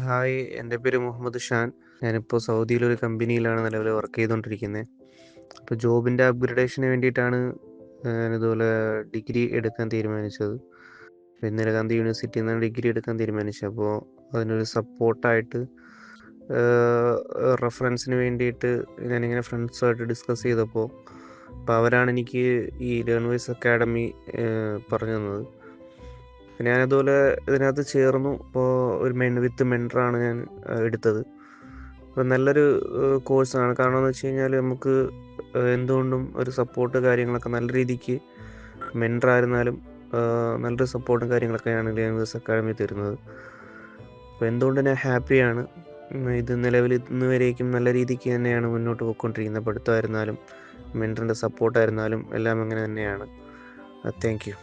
Hi എന്റെ പേര് മുഹമ്മദ് ഷാൻ. ഞാനിപ്പോൾ സൗദിയിലൊരു കമ്പനിയിലാണ് നിലവിൽ വർക്ക് ചെയ്തുകൊണ്ടിരിക്കുന്നത് അപ്പോൾ ജോബിന്റെ അപ്ഗ്രഡേഷന് വേണ്ടിയിട്ടാണ് ഞാനിതുപോലെ ഡിഗ്രി എടുക്കാൻ തീരുമാനിച്ചത്. ഇന്ദിരാഗാന്ധി യൂണിവേഴ്സിറ്റിയിൽ നിന്നാണ് ഡിഗ്രി എടുക്കാൻ തീരുമാനിച്ചത് അപ്പോൾ അതിനൊരു സപ്പോർട്ടായിട്ട് റെഫറൻസിന് വേണ്ടിയിട്ട് ഞാനിങ്ങനെ ഫ്രണ്ട്സുമായിട്ട് ഡിസ്കസ് ചെയ്തപ്പോൾ അപ്പോൾ അവരാണ് എനിക്ക് ഈ ലേൺവേഴ്സ് അക്കാഡമി പറഞ്ഞു തന്നത്. പിന്നെ ഞാനതുപോലെ ഇതിനകത്ത് ചേർന്നു. ഇപ്പോൾ ഒരു മെൻ വിത്ത് മെന്ററാണ് ഞാൻ എടുത്തത്. അപ്പോൾ നല്ലൊരു കോഴ്സാണ്. കാരണം എന്ന് വെച്ച് കഴിഞ്ഞാൽ നമുക്ക് എന്തുകൊണ്ടും ഒരു സപ്പോർട്ട് കാര്യങ്ങളൊക്കെ നല്ല രീതിക്ക് മെന്ററായിരുന്നാലും നല്ലൊരു സപ്പോർട്ടും കാര്യങ്ങളൊക്കെയാണ് ലേണേഴ്സ് അക്കാഡമി തരുന്നത്. അപ്പോൾ എന്തുകൊണ്ട് ഞാൻ ഹാപ്പിയാണ്? ഇത് നിലവിൽ ഇന്ന് വരേക്കും നല്ല രീതിക്ക് തന്നെയാണ് മുന്നോട്ട് പോയിക്കൊണ്ടിരിക്കുന്നത്. പഠിത്തമായിരുന്നാലും മെന്ററിന്റെ സപ്പോർട്ടായിരുന്നാലും എല്ലാം അങ്ങനെ തന്നെയാണ്. Thank you.